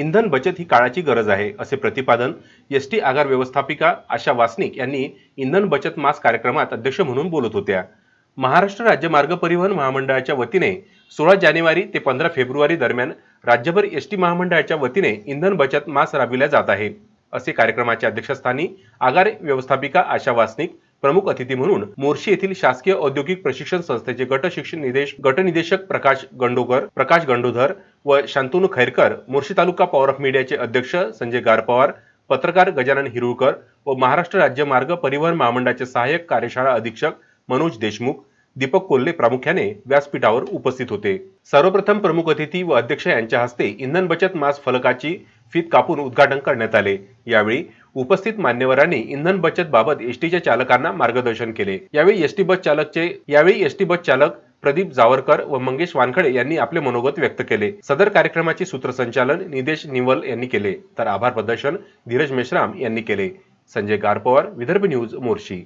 इंधन बचत ही काळाची गरज आहे असे प्रतिपादन एस टी आगार व्यवस्थापिका आशा वासनिक यांनी इंधन बचत मास कार्यक्रमात अध्यक्ष म्हणून बोलत होत्या. महाराष्ट्र राज्य मार्ग परिवहन महामंडळाच्या वतीने सोळा जानेवारी ते पंधरा फेब्रुवारी दरम्यान राज्यभर एस टी महामंडळाच्या वतीने इंधन बचत मास राबविला जात आहे असे कार्यक्रमाच्या अध्यक्षस्थानी आगार व्यवस्थापिका आशा वासनिक प्रमुख अतिथी म्हणून मोर्शी येथील शासकीय औद्योगिक प्रशिक्षण संस्थेचे गट शिक्षण निदेश गटनिदेशक प्रकाश गंडोकर प्रकाश गंडोधर व शांतनू खैरकर मोर्शी तालुका पॉवर ऑफ मीडियाचे अध्यक्ष संजय गारपवार पत्रकार गजानन हिरुळकर व महाराष्ट्र राज्य मार्ग परिवहन महामंडळाचे सहाय्यक कार्यशाळा अधीक्षक मनोज देशमुख दीपक कोल्हे प्रामुख्याने व्यासपीठावर उपस्थित होते. सर्वप्रथम प्रमुख अतिथी व अध्यक्ष यांच्या हस्ते इंधन बचत मास फलकाची फीत कापून उद्घाटन करण्यात आले. यावेळी उपस्थित मान्यवरांनी इंधन बचत बाबत एसटीच्या चालकांना मार्गदर्शन केले. यावेळी एसटी बस चालकचे यावेळी एसटी बस चालक प्रदीप जावरकर व मंगेश वानखडे यांनी आपले मनोगत व्यक्त केले. सदर कार्यक्रमाचे सूत्रसंचालन निदेश निवल यांनी केले. तर आभार प्रदर्शन धीरज मेश्राम यांनी केले. संजय गारपवार विदर्भ न्यूज मोर्शी.